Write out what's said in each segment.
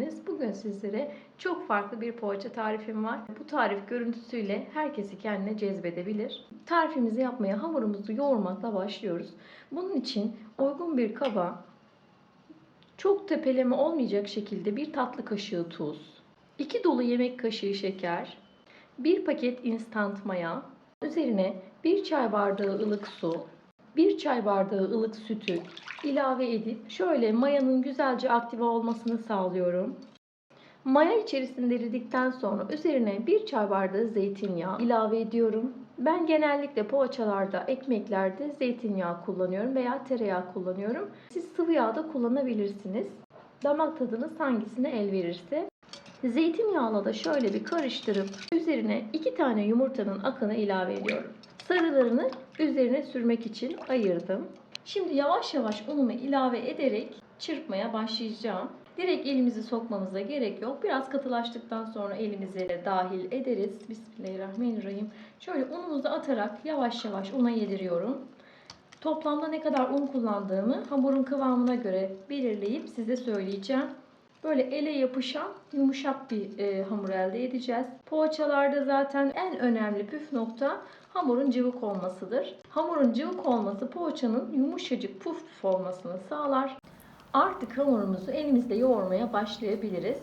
geldiniz. Bugün sizlere çok farklı bir poğaça tarifim var. Bu tarif görüntüsüyle herkesi kendine cezbedebilir. Tarifimizi yapmaya hamurumuzu yoğurmakla başlıyoruz. Bunun için uygun bir kaba çok tepeleme olmayacak şekilde bir tatlı kaşığı tuz, 2 dolu yemek kaşığı şeker, 1 paket instant maya, üzerine 1 çay bardağı ılık su, 1 çay bardağı ılık sütü ilave edip şöyle mayanın güzelce aktive olmasını sağlıyorum. Maya içerisinde eridikten sonra üzerine 1 çay bardağı zeytinyağı ilave ediyorum. Ben genellikle poğaçalarda, ekmeklerde zeytinyağı kullanıyorum veya tereyağı kullanıyorum. Siz sıvı yağ da kullanabilirsiniz. Damak tadınız hangisine el verirse. Zeytinyağla da şöyle bir karıştırıp üzerine 2 tane yumurtanın akını ilave ediyorum. Sarılarını üzerine sürmek için ayırdım. Şimdi yavaş yavaş unumu ilave ederek çırpmaya başlayacağım. Direkt elimizi sokmamıza gerek yok. Biraz katılaştıktan sonra elimizi dahil ederiz. Bismillahirrahmanirrahim. Şöyle unumuzu atarak yavaş yavaş una yediriyorum. Toplamda ne kadar un kullandığımı hamurun kıvamına göre belirleyip size söyleyeceğim. Böyle ele yapışan yumuşak bir e, hamur elde edeceğiz. Poğaçalarda zaten en önemli püf nokta hamurun cıvık olmasıdır. Hamurun cıvık olması poğaçanın yumuşacık puf puf olmasını sağlar. Artık hamurumuzu elimizle yoğurmaya başlayabiliriz.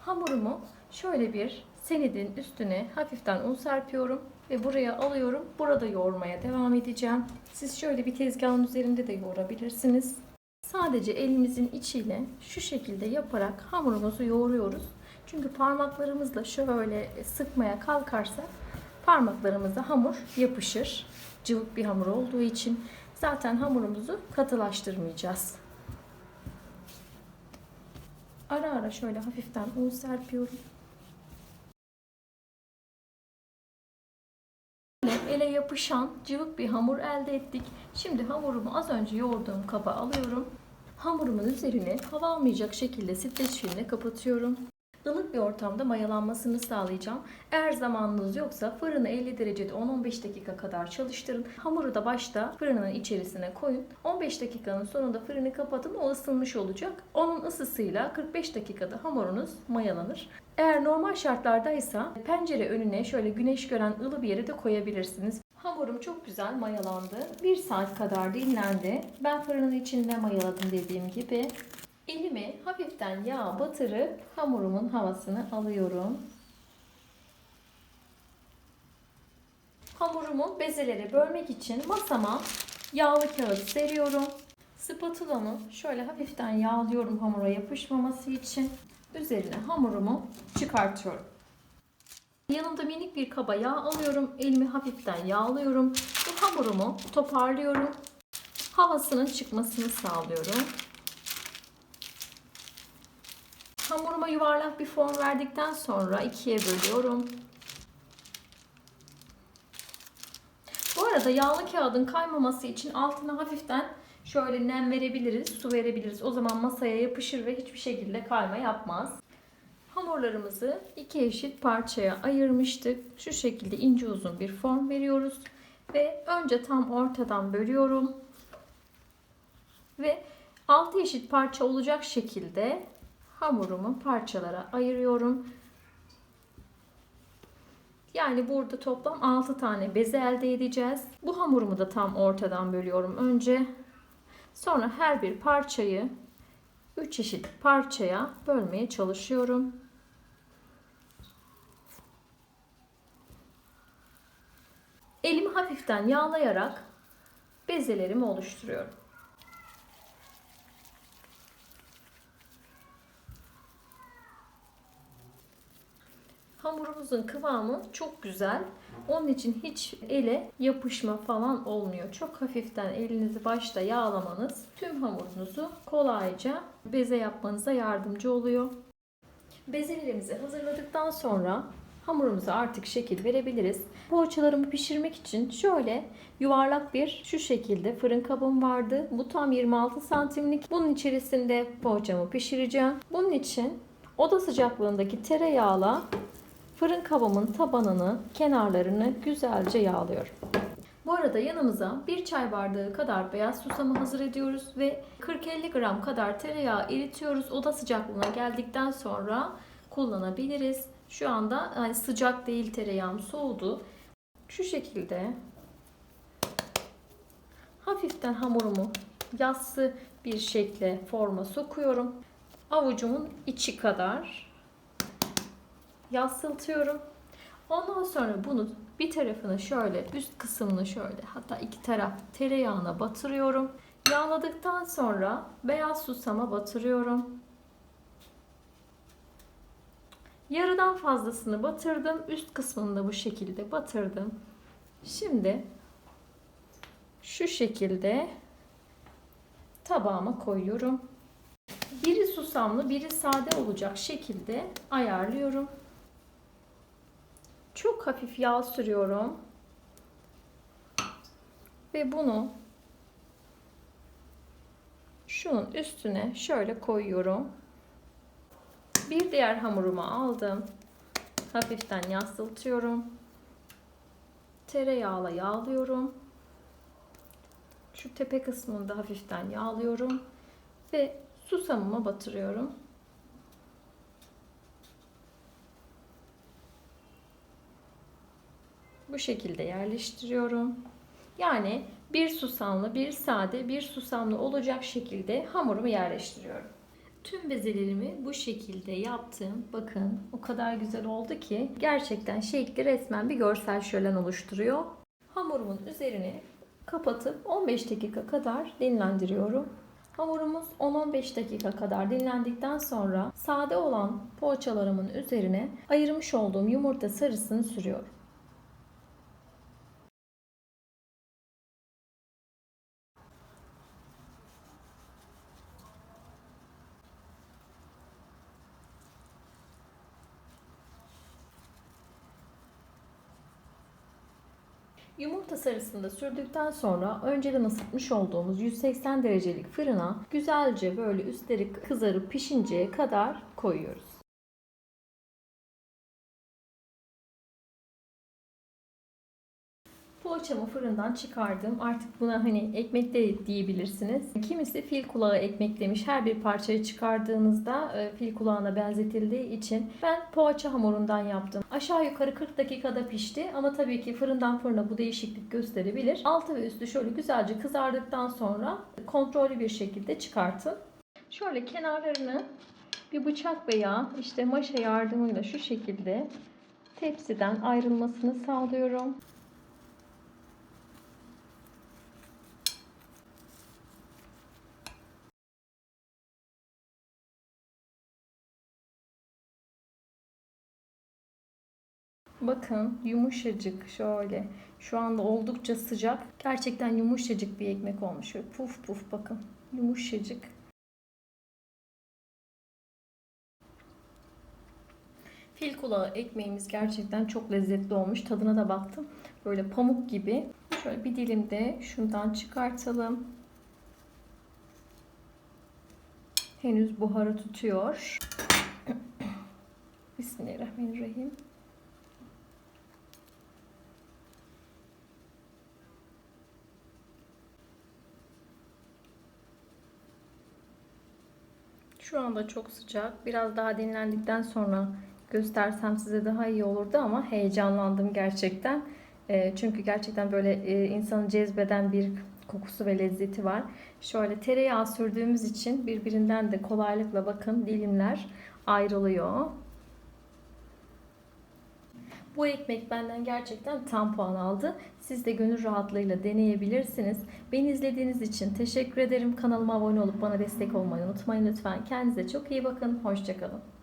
Hamurumu şöyle bir senedin üstüne hafiften un serpiyorum ve buraya alıyorum. Burada yoğurmaya devam edeceğim. Siz şöyle bir tezgahın üzerinde de yoğurabilirsiniz. Sadece elimizin içiyle şu şekilde yaparak hamurumuzu yoğuruyoruz. Çünkü parmaklarımızla şöyle sıkmaya kalkarsak parmaklarımıza hamur yapışır. Cıvık bir hamur olduğu için zaten hamurumuzu katılaştırmayacağız. Ara ara şöyle hafiften un serpiyorum. ele yapışan cıvık bir hamur elde ettik. Şimdi hamurumu az önce yoğurduğum kaba alıyorum. Hamurumun üzerine hava almayacak şekilde streç filmle kapatıyorum. Ilık bir ortamda mayalanmasını sağlayacağım. Eğer zamanınız yoksa fırını 50 derecede 10-15 dakika kadar çalıştırın. Hamuru da başta fırının içerisine koyun. 15 dakikanın sonunda fırını kapatın o ısınmış olacak. Onun ısısıyla 45 dakikada hamurunuz mayalanır. Eğer normal şartlardaysa pencere önüne şöyle güneş gören ılı bir yere de koyabilirsiniz. Hamurum çok güzel mayalandı. 1 saat kadar dinlendi. Ben fırının içinde mayaladım dediğim gibi. Elimi hafiften yağ batırıp hamurumun havasını alıyorum. Hamurumu bezeleri bölmek için masama yağlı kağıt seriyorum. Spatulamı şöyle hafiften yağlıyorum hamura yapışmaması için. Üzerine hamurumu çıkartıyorum. Yanımda minik bir kaba yağ alıyorum. Elimi hafiften yağlıyorum. Bu hamurumu toparlıyorum. Havasının çıkmasını sağlıyorum. Hamuruma yuvarlak bir form verdikten sonra ikiye bölüyorum. Bu arada yağlı kağıdın kaymaması için altına hafiften şöyle nem verebiliriz, su verebiliriz. O zaman masaya yapışır ve hiçbir şekilde kayma yapmaz. Hamurlarımızı iki eşit parçaya ayırmıştık. Şu şekilde ince uzun bir form veriyoruz. Ve önce tam ortadan bölüyorum. Ve 6 eşit parça olacak şekilde hamurumu parçalara ayırıyorum. Yani burada toplam 6 tane beze elde edeceğiz. Bu hamurumu da tam ortadan bölüyorum önce. Sonra her bir parçayı 3 eşit parçaya bölmeye çalışıyorum. Elimi hafiften yağlayarak bezelerimi oluşturuyorum. Hamurumuzun kıvamı çok güzel. Onun için hiç ele yapışma falan olmuyor. Çok hafiften elinizi başta yağlamanız tüm hamurunuzu kolayca beze yapmanıza yardımcı oluyor. Bezelerimizi hazırladıktan sonra hamurumuza artık şekil verebiliriz. Poğaçalarımı pişirmek için şöyle yuvarlak bir şu şekilde fırın kabım vardı. Bu tam 26 santimlik. Bunun içerisinde poğaçamı pişireceğim. Bunun için oda sıcaklığındaki tereyağla fırın kabımın tabanını, kenarlarını güzelce yağlıyorum. Bu arada yanımıza bir çay bardağı kadar beyaz susamı hazır ediyoruz ve 40-50 gram kadar tereyağı eritiyoruz. Oda sıcaklığına geldikten sonra kullanabiliriz. Şu anda yani sıcak değil tereyağım soğudu. Şu şekilde hafiften hamurumu yassı bir şekle forma sokuyorum. Avucumun içi kadar yassıltıyorum. Ondan sonra bunu bir tarafını şöyle üst kısmını şöyle hatta iki taraf tereyağına batırıyorum. Yağladıktan sonra beyaz susama batırıyorum. Yarıdan fazlasını batırdım. Üst kısmını da bu şekilde batırdım. Şimdi şu şekilde tabağıma koyuyorum. Biri susamlı, biri sade olacak şekilde ayarlıyorum. Çok hafif yağ sürüyorum. Ve bunu şunun üstüne şöyle koyuyorum. Bir diğer hamurumu aldım. Hafiften yassıltıyorum. Tereyağla yağlıyorum. Şu tepe kısmını da hafiften yağlıyorum. Ve susamıma batırıyorum. Bu şekilde yerleştiriyorum. Yani bir susamlı, bir sade, bir susamlı olacak şekilde hamurumu yerleştiriyorum. Tüm bezelerimi bu şekilde yaptım. Bakın o kadar güzel oldu ki gerçekten şekli resmen bir görsel şölen oluşturuyor. Hamurumun üzerine kapatıp 15 dakika kadar dinlendiriyorum. Hamurumuz 10-15 dakika kadar dinlendikten sonra sade olan poğaçalarımın üzerine ayırmış olduğum yumurta sarısını sürüyorum. Yumurta sarısını da sürdükten sonra önceden ısıtmış olduğumuz 180 derecelik fırına güzelce böyle üstleri kızarıp pişinceye kadar koyuyoruz. Poğaçamı fırından çıkardım. Artık buna hani ekmek de diyebilirsiniz. Kimisi fil kulağı ekmek demiş. Her bir parçayı çıkardığınızda e, fil kulağına benzetildiği için ben poğaça hamurundan yaptım. Aşağı yukarı 40 dakikada pişti ama tabii ki fırından fırına bu değişiklik gösterebilir. Altı ve üstü şöyle güzelce kızardıktan sonra kontrollü bir şekilde çıkartın. Şöyle kenarlarını bir bıçak veya işte maşa yardımıyla şu şekilde tepsiden ayrılmasını sağlıyorum. Bakın yumuşacık şöyle. Şu anda oldukça sıcak. Gerçekten yumuşacık bir ekmek olmuş. Şöyle puf puf bakın. Yumuşacık. Fil kulağı ekmeğimiz gerçekten çok lezzetli olmuş. Tadına da baktım. Böyle pamuk gibi. Şöyle bir dilim de şundan çıkartalım. Henüz buharı tutuyor. Bismillahirrahmanirrahim. Şu anda çok sıcak. Biraz daha dinlendikten sonra göstersem size daha iyi olurdu ama heyecanlandım gerçekten. E, çünkü gerçekten böyle e, insanı cezbeden bir kokusu ve lezzeti var. Şöyle tereyağı sürdüğümüz için birbirinden de kolaylıkla bakın dilimler ayrılıyor. Bu ekmek benden gerçekten tam puan aldı. Siz de gönül rahatlığıyla deneyebilirsiniz. Beni izlediğiniz için teşekkür ederim. Kanalıma abone olup bana destek olmayı unutmayın lütfen. Kendinize çok iyi bakın. Hoşçakalın.